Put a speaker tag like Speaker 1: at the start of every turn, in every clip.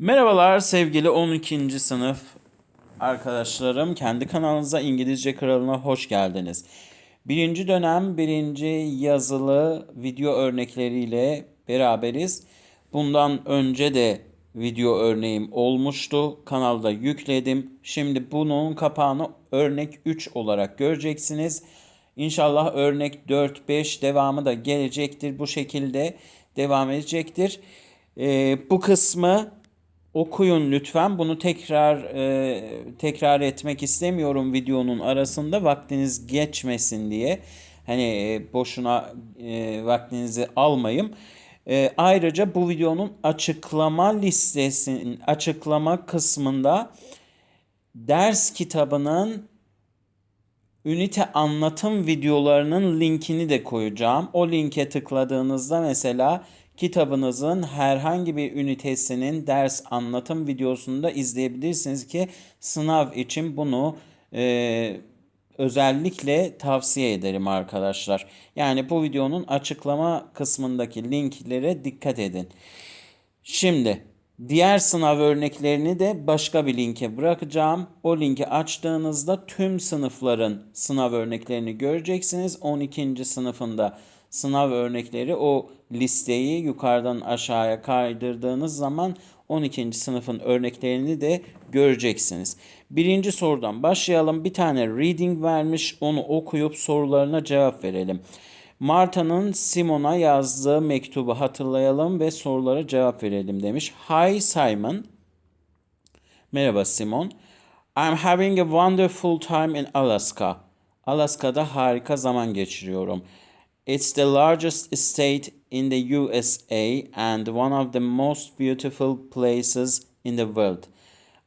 Speaker 1: Merhabalar sevgili 12. sınıf arkadaşlarım. Kendi kanalınıza İngilizce Kralı'na hoş geldiniz. Birinci dönem birinci yazılı video örnekleriyle beraberiz. Bundan önce de video örneğim olmuştu. Kanalda yükledim. Şimdi bunun kapağını örnek 3 olarak göreceksiniz. İnşallah örnek 4-5 devamı da gelecektir. Bu şekilde devam edecektir. Ee, bu kısmı okuyun lütfen. Bunu tekrar e, tekrar etmek istemiyorum videonun arasında vaktiniz geçmesin diye. Hani e, boşuna e, vaktinizi almayayım. E, ayrıca bu videonun açıklama listesinin açıklama kısmında ders kitabının ünite anlatım videolarının linkini de koyacağım. O linke tıkladığınızda mesela kitabınızın herhangi bir ünitesinin ders anlatım videosunu da izleyebilirsiniz ki sınav için bunu e, özellikle tavsiye ederim arkadaşlar. Yani bu videonun açıklama kısmındaki linklere dikkat edin. Şimdi diğer sınav örneklerini de başka bir linke bırakacağım. O linki açtığınızda tüm sınıfların sınav örneklerini göreceksiniz. 12. sınıfında sınav örnekleri o listeyi yukarıdan aşağıya kaydırdığınız zaman 12. sınıfın örneklerini de göreceksiniz. Birinci sorudan başlayalım. Bir tane reading vermiş. Onu okuyup sorularına cevap verelim. Marta'nın Simon'a yazdığı mektubu hatırlayalım ve sorulara cevap verelim demiş. Hi Simon. Merhaba Simon. I'm having a wonderful time in Alaska. Alaska'da harika zaman geçiriyorum. It's the largest state in the USA and one of the most beautiful places in the world.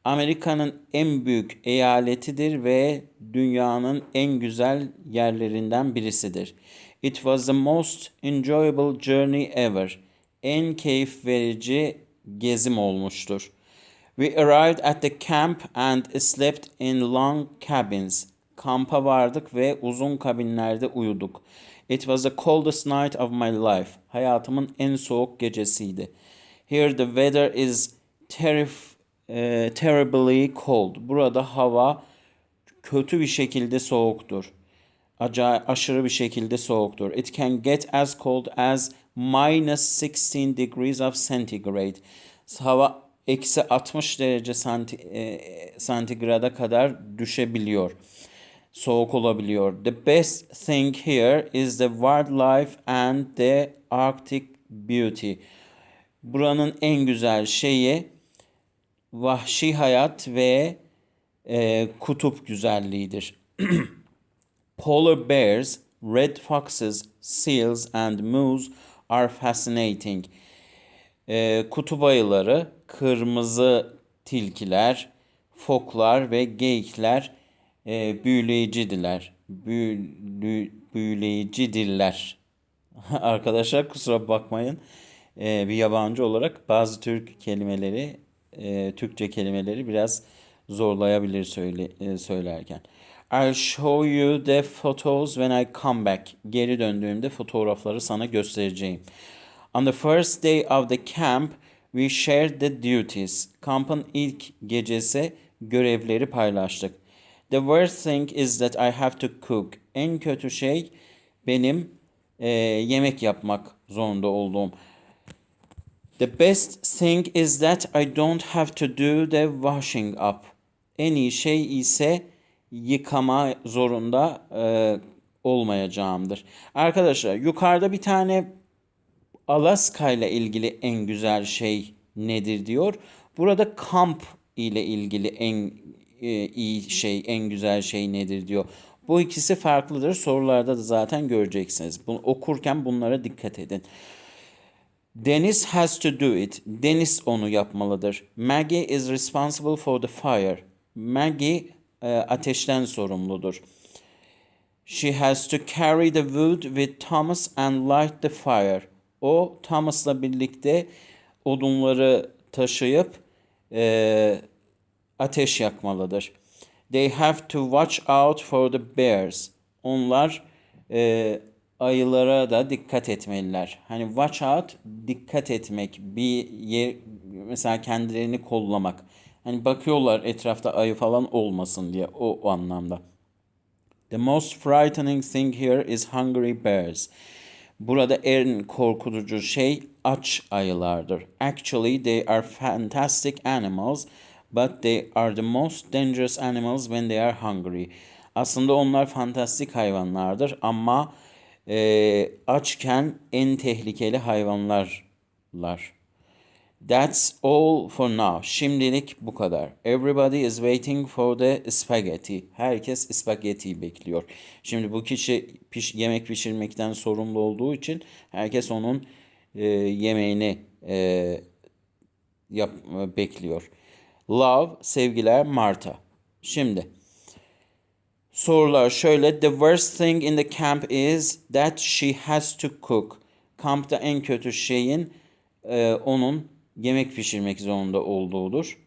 Speaker 1: Amerika'nın en büyük eyaletidir ve dünyanın en güzel yerlerinden birisidir. It was the most enjoyable journey ever. En keyif verici gezim olmuştur. We arrived at the camp and slept in long cabins. Kampa vardık ve uzun kabinlerde uyuduk. It was the coldest night of my life. Hayatımın en soğuk gecesiydi. Here the weather is terrif, e, terribly cold. Burada hava kötü bir şekilde soğuktur. Acayip aşırı bir şekilde soğuktur. It can get as cold as minus 16 degrees of centigrade. Hava eksi 60 derece e, santigrada kadar düşebiliyor soğuk olabiliyor. The best thing here is the wildlife and the Arctic beauty. Buranın en güzel şeyi vahşi hayat ve e, kutup güzelliğidir. Polar bears, red foxes, seals and moose are fascinating. E, kutup ayıları, kırmızı tilkiler, foklar ve geyikler e, büyüleyicidiler. Büyülü, büyüleyicidirler. Arkadaşlar kusura bakmayın. E, bir yabancı olarak bazı Türk kelimeleri, e, Türkçe kelimeleri biraz zorlayabilir söyle, e, söylerken. I'll show you the photos when I come back. Geri döndüğümde fotoğrafları sana göstereceğim. On the first day of the camp, we shared the duties. Kampın ilk gecesi görevleri paylaştık. The worst thing is that I have to cook. En kötü şey benim e, yemek yapmak zorunda olduğum. The best thing is that I don't have to do the washing up. En iyi şey ise yıkama zorunda e, olmayacağımdır. Arkadaşlar yukarıda bir tane Alaska ile ilgili en güzel şey nedir diyor. Burada kamp ile ilgili en iyi şey, en güzel şey nedir diyor. Bu ikisi farklıdır. Sorularda da zaten göreceksiniz. Bunu okurken bunlara dikkat edin. Dennis has to do it. Dennis onu yapmalıdır. Maggie is responsible for the fire. Maggie e, ateşten sorumludur. She has to carry the wood with Thomas and light the fire. O Thomas'la birlikte odunları taşıyıp e, ateş yakmalıdır. They have to watch out for the bears. Onlar e, ayılara da dikkat etmeliler. Hani watch out dikkat etmek, bir yer, mesela kendilerini kollamak. Hani bakıyorlar etrafta ayı falan olmasın diye o, o anlamda. The most frightening thing here is hungry bears. Burada en korkutucu şey aç ayılardır. Actually they are fantastic animals but they are the most dangerous animals when they are hungry. Aslında onlar fantastik hayvanlardır ama e, açken en tehlikeli hayvanlarlar. That's all for now. Şimdilik bu kadar. Everybody is waiting for the spaghetti. Herkes spagetti bekliyor. Şimdi bu kişi piş, yemek pişirmekten sorumlu olduğu için herkes onun e, yemeğini e, yap, bekliyor. Love, sevgiler, Marta. Şimdi sorular şöyle. The worst thing in the camp is that she has to cook. Kampta en kötü şeyin e, onun yemek pişirmek zorunda olduğudur.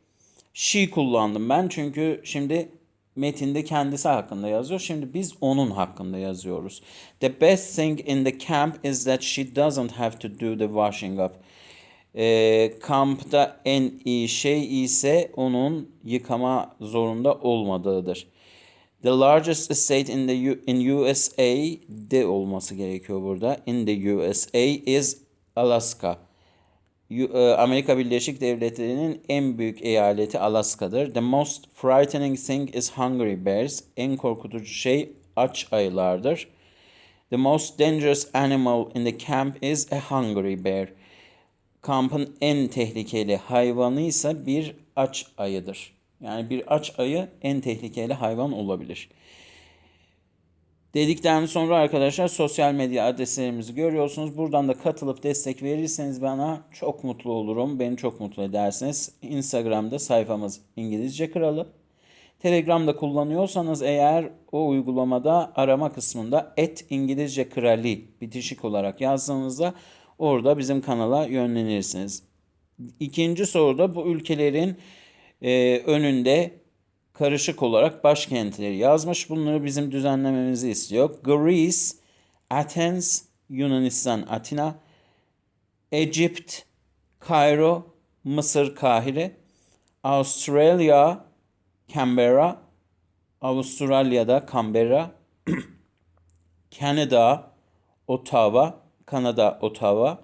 Speaker 1: She kullandım ben çünkü şimdi metinde kendisi hakkında yazıyor. Şimdi biz onun hakkında yazıyoruz. The best thing in the camp is that she doesn't have to do the washing up. E, kampta en iyi şey ise onun yıkama zorunda olmadığıdır. The largest state in the U- in USA de olması gerekiyor burada. In the USA is Alaska. E, Amerika Birleşik Devletleri'nin en büyük eyaleti Alaska'dır. The most frightening thing is hungry bears. En korkutucu şey aç ayılardır. The most dangerous animal in the camp is a hungry bear. Kampın en tehlikeli hayvanı ise bir aç ayıdır. Yani bir aç ayı en tehlikeli hayvan olabilir. Dedikten sonra arkadaşlar sosyal medya adreslerimizi görüyorsunuz. Buradan da katılıp destek verirseniz bana çok mutlu olurum. Beni çok mutlu edersiniz. Instagram'da sayfamız İngilizce Kralı. Telegram'da kullanıyorsanız eğer o uygulamada arama kısmında et İngilizce Krali bitişik olarak yazdığınızda orada bizim kanala yönlenirsiniz. İkinci soruda bu ülkelerin e, önünde karışık olarak başkentleri yazmış. Bunları bizim düzenlememizi istiyor. Greece, Athens, Yunanistan, Atina, Egypt, Cairo, Mısır, Kahire, Australia, Canberra, Avustralya'da Canberra, Kanada, Ottawa, Kanada, Ottawa,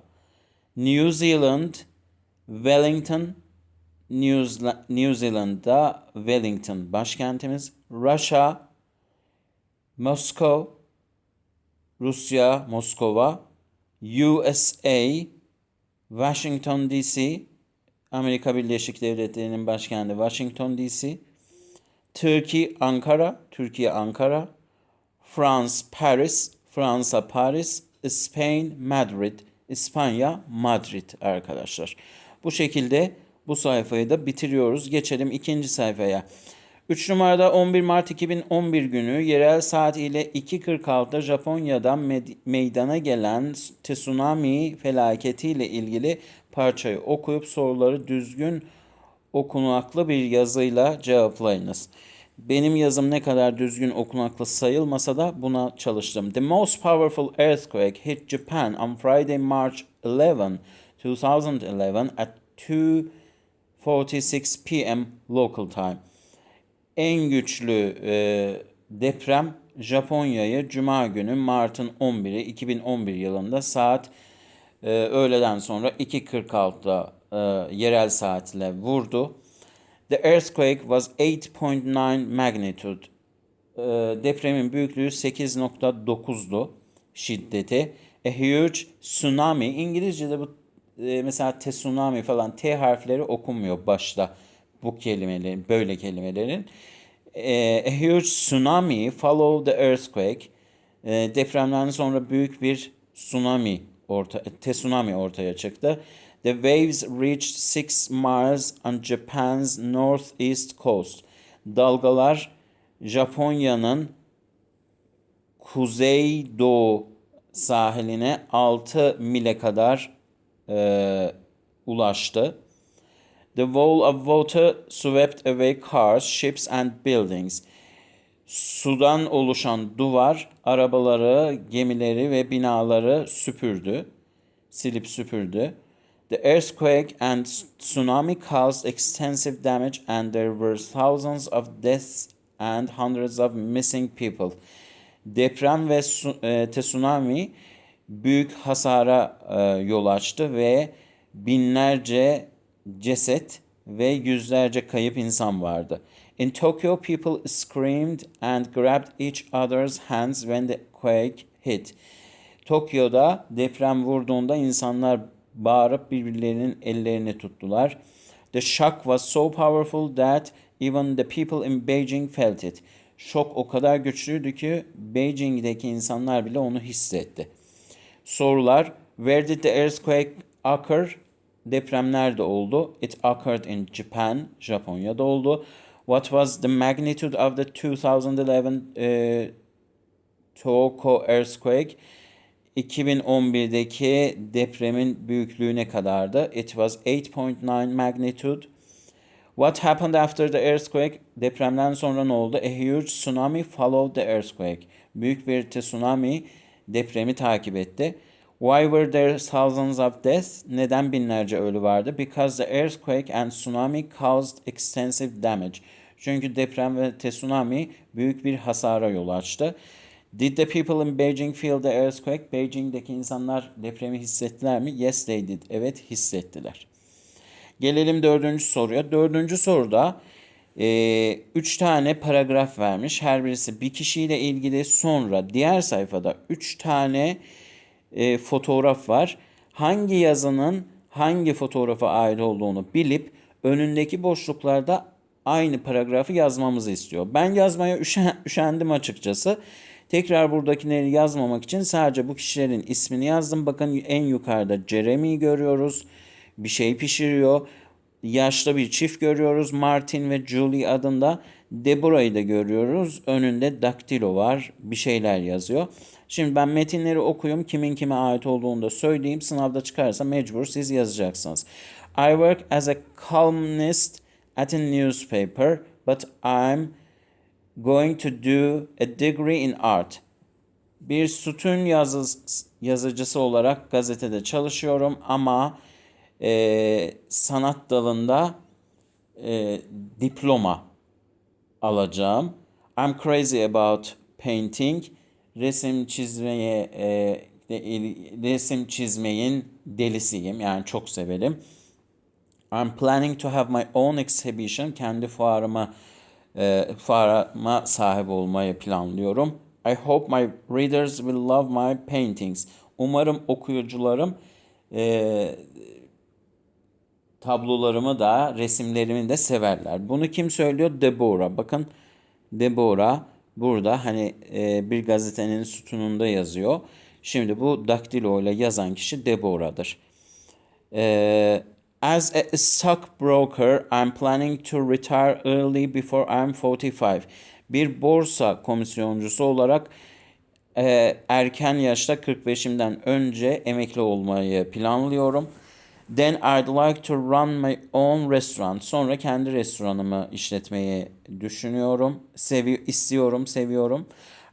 Speaker 1: New Zealand, Wellington, New, Zela- New Zealand'da Wellington başkentimiz. Russia, Moscow, Rusya, Moskova, USA, Washington DC, Amerika Birleşik Devletleri'nin başkenti Washington DC, Turkey, Ankara, Türkiye, Ankara, France, Paris, Fransa, Paris, Spain, Madrid, İspanya, Madrid arkadaşlar. Bu şekilde bu sayfayı da bitiriyoruz. Geçelim ikinci sayfaya. 3 numarada 11 Mart 2011 günü yerel saat ile 2.46'da Japonya'dan meydana gelen tsunami felaketiyle ilgili parçayı okuyup soruları düzgün okunaklı bir yazıyla cevaplayınız. Benim yazım ne kadar düzgün okunaklı sayılmasa da buna çalıştım. The most powerful earthquake hit Japan on Friday, March 11, 2011 at 2:46 p.m. local time. En güçlü e, deprem Japonya'yı Cuma günü Mart'ın 11'i 2011 yılında saat e, öğleden sonra 2.46'da e, yerel saatle vurdu. The earthquake was 8.9 magnitude. E, depremin büyüklüğü 8.9'du şiddeti. A huge tsunami. İngilizce'de bu e, mesela tsunami falan T harfleri okunmuyor başta bu kelimelerin, böyle kelimelerin. E, a huge tsunami followed the earthquake. E, depremden sonra büyük bir tsunami orta, tsunami ortaya çıktı. The waves reached 6 miles on Japan's northeast coast. Dalgalar Japonya'nın kuzeydoğu sahiline 6 mile kadar e, ulaştı. The wall of water swept away cars, ships and buildings. Sudan oluşan duvar arabaları, gemileri ve binaları süpürdü. Silip süpürdü. The earthquake and tsunami caused extensive damage and there were thousands of deaths and hundreds of missing people. Deprem ve e, tsunami büyük hasara e, yol açtı ve binlerce ceset ve yüzlerce kayıp insan vardı. In Tokyo, people screamed and grabbed each other's hands when the quake hit. Tokyo'da deprem vurduğunda insanlar bağırıp birbirlerinin ellerini tuttular. The shock was so powerful that even the people in Beijing felt it. Şok o kadar güçlüydü ki Beijing'deki insanlar bile onu hissetti. Sorular Where did the earthquake occur? Deprem nerede oldu? It occurred in Japan. Japonya'da oldu. What was the magnitude of the 2011 eh, Tohoku earthquake? 2011'deki depremin büyüklüğü ne kadardı? It was 8.9 magnitude. What happened after the earthquake? Depremden sonra ne oldu? A huge tsunami followed the earthquake. Büyük bir tsunami depremi takip etti. Why were there thousands of deaths? Neden binlerce ölü vardı? Because the earthquake and tsunami caused extensive damage. Çünkü deprem ve tsunami büyük bir hasara yol açtı. Did the people in Beijing feel the earthquake? Beijing'deki insanlar depremi hissettiler mi? Yes they did. Evet hissettiler. Gelelim dördüncü soruya. Dördüncü soruda e, üç tane paragraf vermiş. Her birisi bir kişiyle ilgili. Sonra diğer sayfada üç tane e, fotoğraf var. Hangi yazının hangi fotoğrafa ait olduğunu bilip önündeki boşluklarda aynı paragrafı yazmamızı istiyor. Ben yazmaya üşen, üşendim açıkçası. Tekrar buradakileri yazmamak için sadece bu kişilerin ismini yazdım. Bakın en yukarıda Jeremy'yi görüyoruz. Bir şey pişiriyor. Yaşlı bir çift görüyoruz. Martin ve Julie adında. Deborah'yı da görüyoruz. Önünde daktilo var. Bir şeyler yazıyor. Şimdi ben metinleri okuyayım. Kimin kime ait olduğunu da söyleyeyim. Sınavda çıkarsa mecbur siz yazacaksınız. I work as a columnist at a newspaper, but I'm going to do a degree in art. Bir sütun yazı, yazıcısı olarak gazetede çalışıyorum ama e, sanat dalında e, diploma alacağım. I'm crazy about painting. Resim çizmeye e, de, resim çizmeyin delisiyim. Yani çok severim. I'm planning to have my own exhibition. Kendi fuarıma e, fuarıma sahip olmayı planlıyorum. I hope my readers will love my paintings. Umarım okuyucularım e, tablolarımı da resimlerimi de severler. Bunu kim söylüyor? Deborah. Bakın Deborah burada hani e, bir gazetenin sütununda yazıyor. Şimdi bu daktilo ile yazan kişi Deborah'dır. E, as a stockbroker, I'm planning to retire early before I'm 45. Bir borsa komisyoncusu olarak e, erken yaşta 45'imden önce emekli olmayı planlıyorum. Then I'd like to run my own restaurant. Sonra kendi restoranımı işletmeyi düşünüyorum. Sevi istiyorum, seviyorum.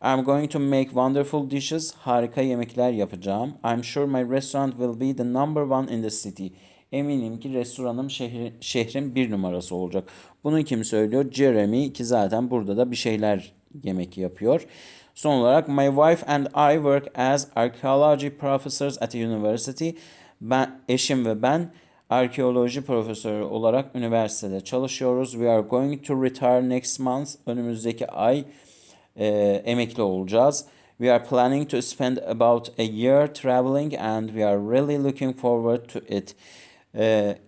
Speaker 1: I'm going to make wonderful dishes. Harika yemekler yapacağım. I'm sure my restaurant will be the number one in the city. Eminim ki restoranım şehri, şehrin bir numarası olacak. Bunu kim söylüyor? Jeremy ki zaten burada da bir şeyler yemek yapıyor. Son olarak my wife and I work as archaeology professors at a university. Ben eşim ve ben arkeoloji profesörü olarak üniversitede çalışıyoruz. We are going to retire next month. Önümüzdeki ay e, emekli olacağız. We are planning to spend about a year traveling and we are really looking forward to it. E,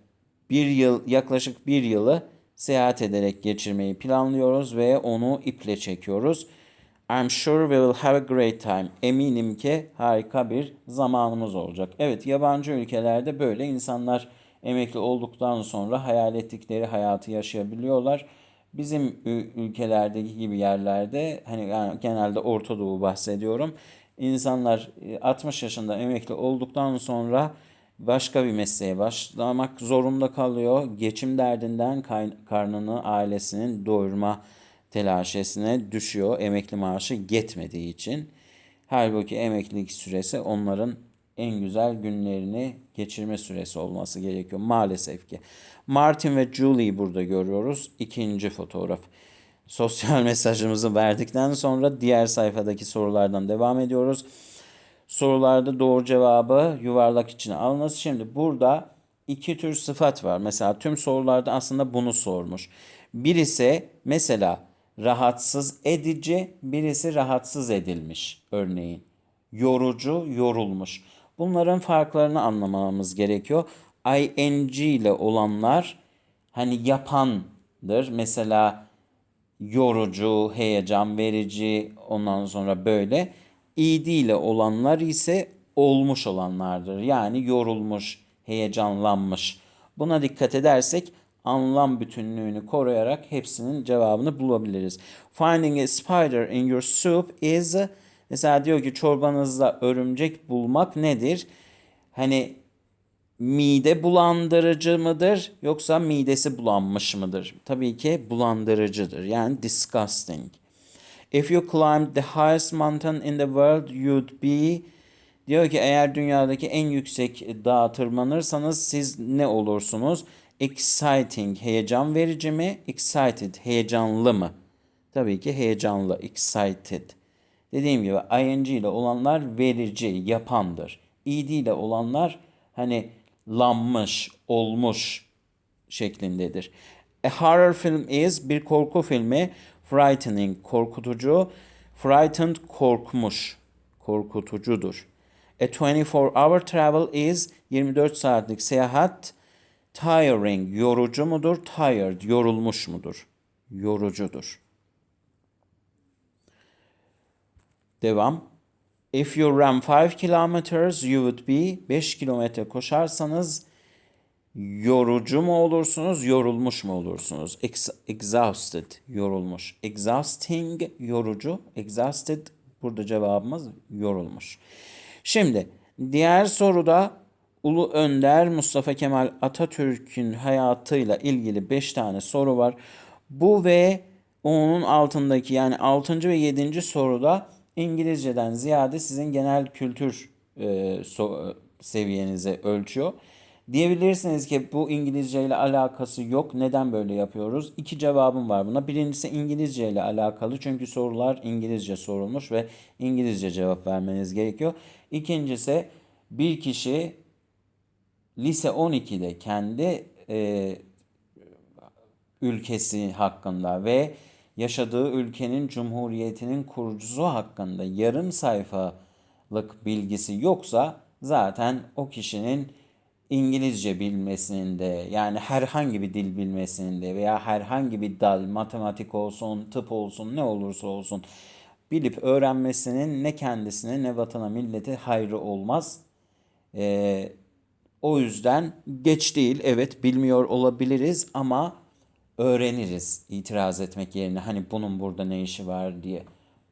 Speaker 1: bir yıl, yaklaşık bir yılı seyahat ederek geçirmeyi planlıyoruz ve onu iple çekiyoruz. I'm sure we will have a great time. Eminim ki harika bir zamanımız olacak. Evet yabancı ülkelerde böyle insanlar emekli olduktan sonra hayal ettikleri hayatı yaşayabiliyorlar. Bizim ülkelerdeki gibi yerlerde hani yani genelde Orta Doğu bahsediyorum. İnsanlar 60 yaşında emekli olduktan sonra başka bir mesleğe başlamak zorunda kalıyor. Geçim derdinden karnını ailesinin doyurma telaşesine düşüyor emekli maaşı yetmediği için. Halbuki emeklilik süresi onların en güzel günlerini geçirme süresi olması gerekiyor maalesef ki. Martin ve Julie'yi burada görüyoruz. İkinci fotoğraf. Sosyal mesajımızı verdikten sonra diğer sayfadaki sorulardan devam ediyoruz. Sorularda doğru cevabı yuvarlak içine alınız. Şimdi burada iki tür sıfat var. Mesela tüm sorularda aslında bunu sormuş. Birisi mesela rahatsız edici, birisi rahatsız edilmiş örneğin. Yorucu, yorulmuş. Bunların farklarını anlamamız gerekiyor. ing ile olanlar hani yapandır. Mesela yorucu, heyecan verici, ondan sonra böyle. İd ile olanlar ise olmuş olanlardır. Yani yorulmuş, heyecanlanmış. Buna dikkat edersek anlam bütünlüğünü koruyarak hepsinin cevabını bulabiliriz. Finding a spider in your soup is mesela diyor ki çorbanızda örümcek bulmak nedir? Hani mide bulandırıcı mıdır yoksa midesi bulanmış mıdır? Tabii ki bulandırıcıdır. Yani disgusting. If you climbed the highest mountain in the world, you'd be diyor ki eğer dünyadaki en yüksek dağa tırmanırsanız siz ne olursunuz? Exciting, heyecan verici mi? Excited, heyecanlı mı? Tabii ki heyecanlı, excited. Dediğim gibi ing ile olanlar verici, yapandır. ed ile olanlar hani lanmış, olmuş şeklindedir. A horror film is bir korku filmi. Frightening, korkutucu. Frightened, korkmuş, korkutucudur. A 24 hour travel is 24 saatlik seyahat. Tiring, yorucu mudur? Tired, yorulmuş mudur? Yorucudur. Devam. If you run 5 kilometers you would be 5 kilometre koşarsanız yorucu mu olursunuz, yorulmuş mu olursunuz? Ex exhausted, yorulmuş. Exhausting, yorucu. Exhausted, burada cevabımız yorulmuş. Şimdi diğer soruda Ulu Önder Mustafa Kemal Atatürk'ün hayatıyla ilgili 5 tane soru var. Bu ve onun altındaki yani 6. ve 7. soruda İngilizceden ziyade sizin genel kültür e, so, seviyenizi ölçüyor. Diyebilirsiniz ki bu İngilizce ile alakası yok. Neden böyle yapıyoruz? İki cevabım var buna. Birincisi İngilizce ile alakalı. Çünkü sorular İngilizce sorulmuş ve İngilizce cevap vermeniz gerekiyor. İkincisi bir kişi lise 12'de kendi e, ülkesi hakkında ve yaşadığı ülkenin cumhuriyetinin kurucusu hakkında yarım sayfalık bilgisi yoksa zaten o kişinin İngilizce bilmesinin de yani herhangi bir dil bilmesinin de veya herhangi bir dal matematik olsun tıp olsun ne olursa olsun bilip öğrenmesinin ne kendisine ne vatana millete hayrı olmaz. Ee, o yüzden geç değil evet bilmiyor olabiliriz ama öğreniriz itiraz etmek yerine hani bunun burada ne işi var diye.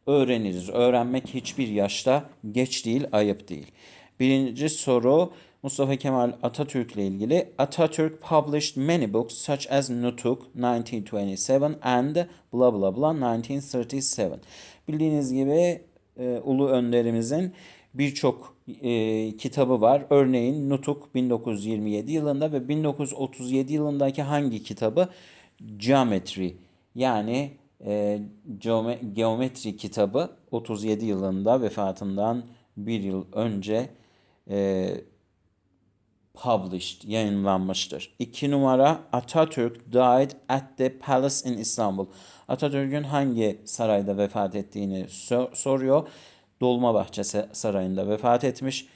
Speaker 1: Öğreniriz. Öğrenmek hiçbir yaşta geç değil, ayıp değil. Birinci soru Mustafa Kemal Atatürk ile ilgili. Atatürk published many books such as Nutuk 1927 and blah blah blah 1937. Bildiğiniz gibi e, Ulu Önderimizin birçok e, kitabı var. Örneğin Nutuk 1927 yılında ve 1937 yılındaki hangi kitabı? Geometry yani e, geometri kitabı 37 yılında vefatından bir yıl önce e, published, yayınlanmıştır. İki numara Atatürk died at the palace in Istanbul. Atatürk'ün hangi sarayda vefat ettiğini sor- soruyor. Dolmabahçe Sarayı'nda vefat etmiş.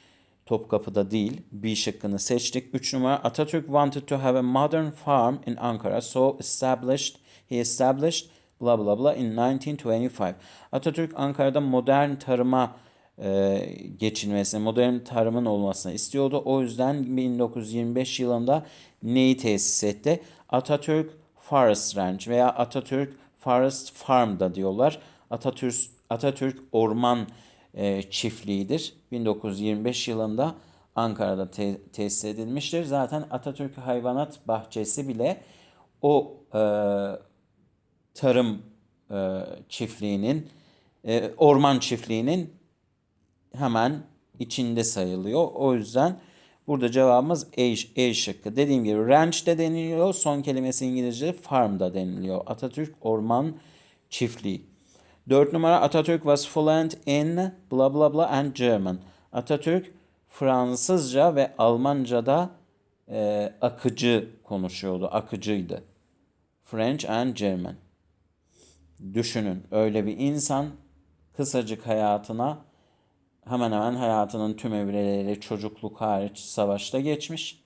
Speaker 1: Topkapı'da değil. B şıkkını seçtik. 3 numara Atatürk wanted to have a modern farm in Ankara so established he established blah blah blah in 1925. Atatürk Ankara'da modern tarıma e, geçilmesini, modern tarımın olmasını istiyordu. O yüzden 1925 yılında neyi tesis etti? Atatürk Forest Ranch veya Atatürk Forest Farm da diyorlar. Atatürk Atatürk Orman e, çiftliğidir. 1925 yılında Ankara'da te- tesis edilmiştir. Zaten Atatürk Hayvanat Bahçesi bile o e, tarım e, çiftliğinin, e, orman çiftliğinin hemen içinde sayılıyor. O yüzden burada cevabımız E, e şıkkı. Dediğim gibi ranch de deniliyor. Son kelimesi İngilizce farm da deniliyor. Atatürk orman çiftliği. Dört numara Atatürk was fluent in blah blah blah and German. Atatürk Fransızca ve Almanca'da e, akıcı konuşuyordu. Akıcıydı. French and German. Düşünün öyle bir insan kısacık hayatına hemen hemen hayatının tüm evreleri çocukluk hariç savaşta geçmiş.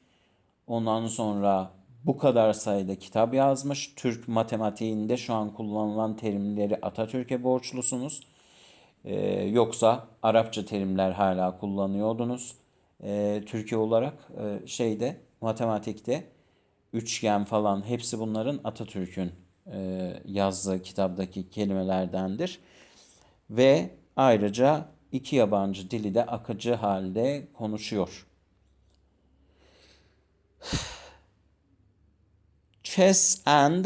Speaker 1: Ondan sonra bu kadar sayıda kitap yazmış. Türk matematiğinde şu an kullanılan terimleri Atatürk'e borçlusunuz. Ee, yoksa Arapça terimler hala kullanıyordunuz. Ee, Türkiye olarak e, şeyde matematikte üçgen falan hepsi bunların Atatürk'ün e, yazdığı kitaptaki kelimelerdendir. Ve ayrıca iki yabancı dili de akıcı halde konuşuyor. Chess and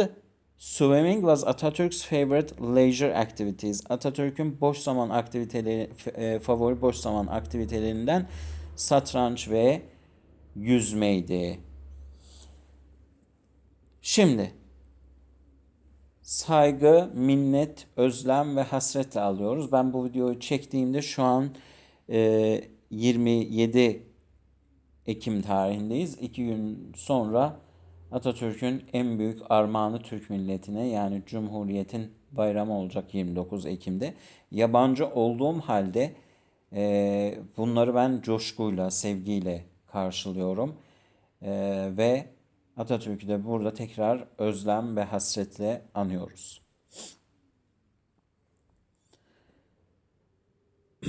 Speaker 1: swimming was Atatürk's favorite leisure activities. Atatürk'ün boş zaman aktiviteleri, e, favori boş zaman aktivitelerinden satranç ve yüzmeydi. Şimdi saygı, minnet, özlem ve hasretle alıyoruz. Ben bu videoyu çektiğimde şu an e, 27 Ekim tarihindeyiz. İki gün sonra Atatürk'ün en büyük armağanı Türk milletine yani Cumhuriyet'in bayramı olacak 29 Ekim'de. Yabancı olduğum halde e, bunları ben coşkuyla, sevgiyle karşılıyorum. E, ve Atatürk'ü de burada tekrar özlem ve hasretle anıyoruz.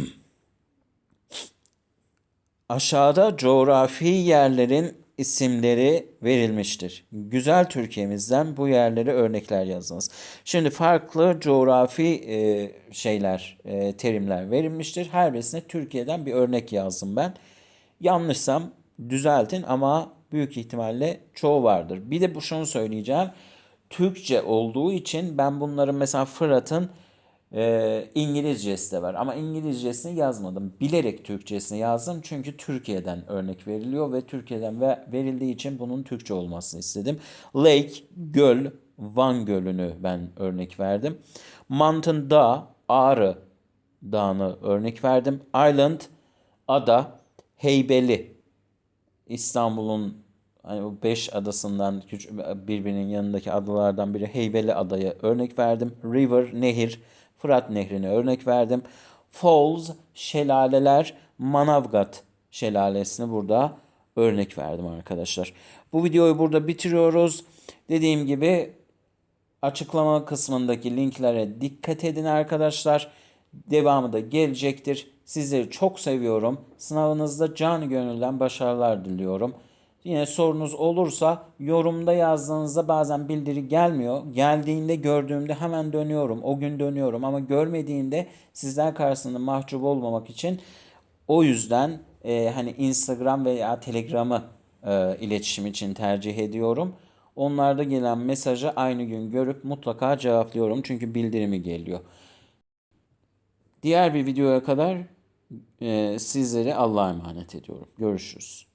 Speaker 1: Aşağıda coğrafi yerlerin isimleri verilmiştir. Güzel Türkiye'mizden bu yerlere örnekler yazınız. Şimdi farklı coğrafi e, şeyler, e, terimler verilmiştir. Her birisine Türkiye'den bir örnek yazdım ben. Yanlışsam düzeltin ama büyük ihtimalle çoğu vardır. Bir de bu şunu söyleyeceğim. Türkçe olduğu için ben bunların mesela Fırat'ın e, İngilizcesi de var. Ama İngilizcesini yazmadım. Bilerek Türkçesini yazdım. Çünkü Türkiye'den örnek veriliyor ve Türkiye'den ve verildiği için bunun Türkçe olmasını istedim. Lake, göl, Van Gölü'nü ben örnek verdim. Mountain Dağ, Ağrı Dağı'nı örnek verdim. Island, ada, Heybeli. İstanbul'un hani o beş adasından küçük birbirinin yanındaki adalardan biri Heybeli adaya örnek verdim. River, nehir, Fırat Nehri'ne örnek verdim. Falls, şelaleler, Manavgat şelalesini burada örnek verdim arkadaşlar. Bu videoyu burada bitiriyoruz. Dediğim gibi açıklama kısmındaki linklere dikkat edin arkadaşlar. Devamı da gelecektir. Sizleri çok seviyorum. Sınavınızda canı gönülden başarılar diliyorum. Yine sorunuz olursa yorumda yazdığınızda bazen bildiri gelmiyor. Geldiğinde gördüğümde hemen dönüyorum. O gün dönüyorum ama görmediğinde sizler karşısında mahcup olmamak için o yüzden e, hani Instagram veya Telegram'ı e, iletişim için tercih ediyorum. Onlarda gelen mesajı aynı gün görüp mutlaka cevaplıyorum çünkü bildirimi geliyor. Diğer bir videoya kadar e, sizleri Allah'a emanet ediyorum. Görüşürüz.